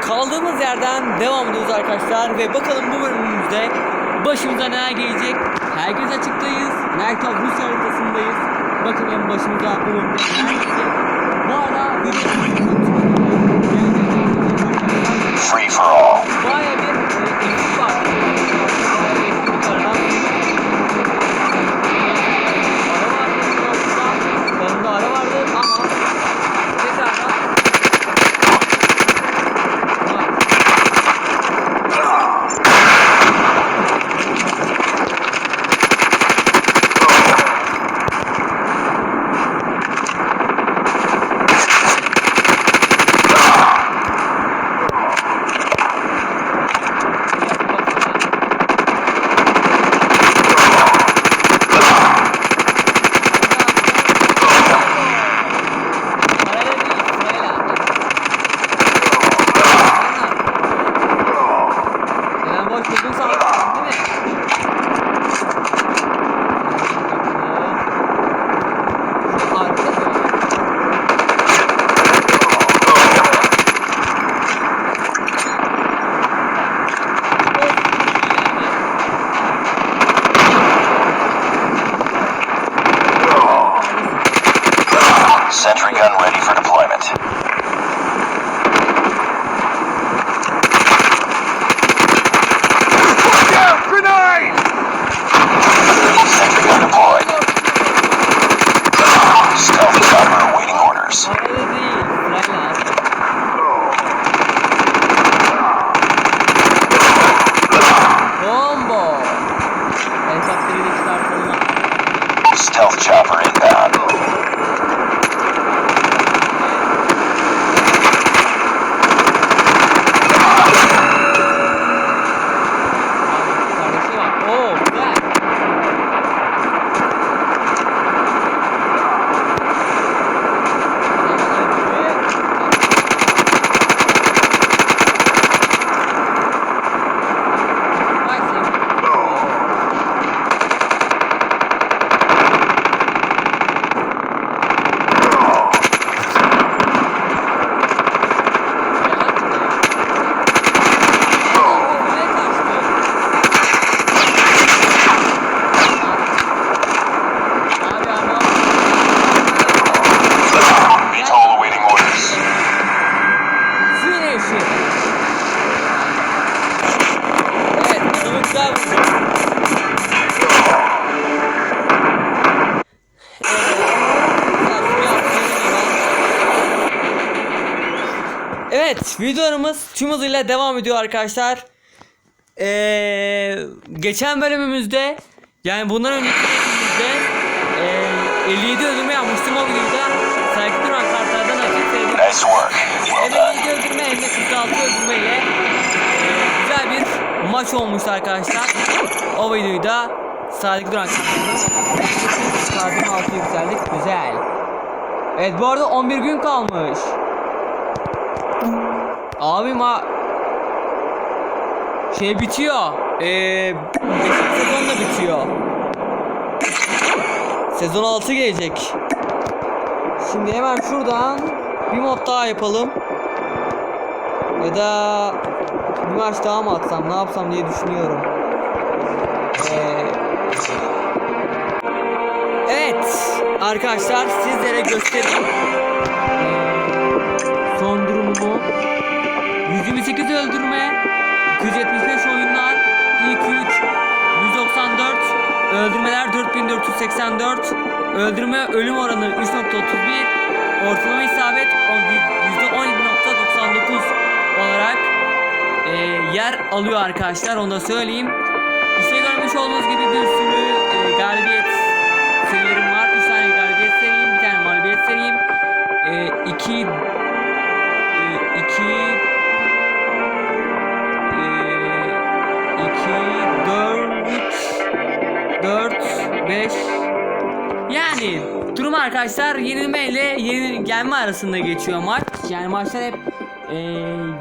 kaldığımız yerden devam ediyoruz arkadaşlar ve bakalım bu bölümümüzde başımıza neler gelecek. Herkes açıktayız. Merkez Rus haritasındayız. Bakalım başımıza bu bölümde gun ready for deployment. Grenade! Sentry gun deployed. Stealth chopper awaiting orders. Parayla. Bombo. Helikopteri de çıkartalım. Stealth chopper inbound. Evet videolarımız tüm hızıyla devam ediyor arkadaşlar. Ee, geçen bölümümüzde yani bundan önceki bölümümüzde ee, 57 ödülme yapmıştım o videoda. Saygı duran kartlardan açıp sevdim. Nice work. Well done. 57 öldürme hem de 46 öldürmeyle e, güzel bir maç olmuştu arkadaşlar. O videoyu da Sadık Duran Sadık altı yükseldik. Güzel. Evet bu arada 11 gün kalmış. Abi ma şey bitiyor. Eee sezon da bitiyor. Sezon 6 gelecek. Şimdi hemen şuradan bir mod daha yapalım. Ya da maç daha mı atsam ne yapsam diye düşünüyorum. Ee, evet arkadaşlar sizlere göstereyim. Ee, son durumumu. 128 öldürme, 275 oyunlar, ilk 3 194, öldürmeler 4484, öldürme ölüm oranı 3.31, ortalama isabet %17.99 olarak yer alıyor arkadaşlar onu da söyleyeyim. İşte görmüş olduğunuz gibi bir sürü e, galibiyet serilerim var. 3 tane galibiyet seriyim, bir tane mağlubiyet seriyim. 2 2 2 4 4 5 yani durum arkadaşlar yenilme ile yenil gelme arasında geçiyor maç. Yani maçlar hep e,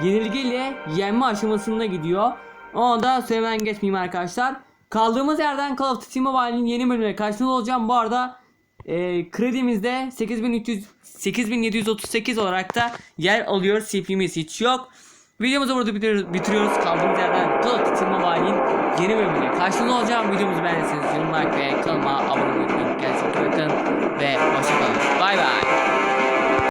yenilgiyle yenme aşamasında gidiyor. Onu da söylemeden geçmeyeyim arkadaşlar. Kaldığımız yerden Call of Duty Mobile'in yeni bölümüne karşınızda olacağım. Bu arada e, kredimizde 8300 8738 olarak da yer alıyor. CP'miz hiç yok. Videomuzu burada bitir- bitiriyoruz. Kaldığımız yerden Call of Duty Mobile'in yeni bölümüne karşınızda olacağım. Videomuzu beğendiyseniz yorum like ve kanalıma abone olmayı unutmayın. Bakın ve hoşçakalın. Bay bay.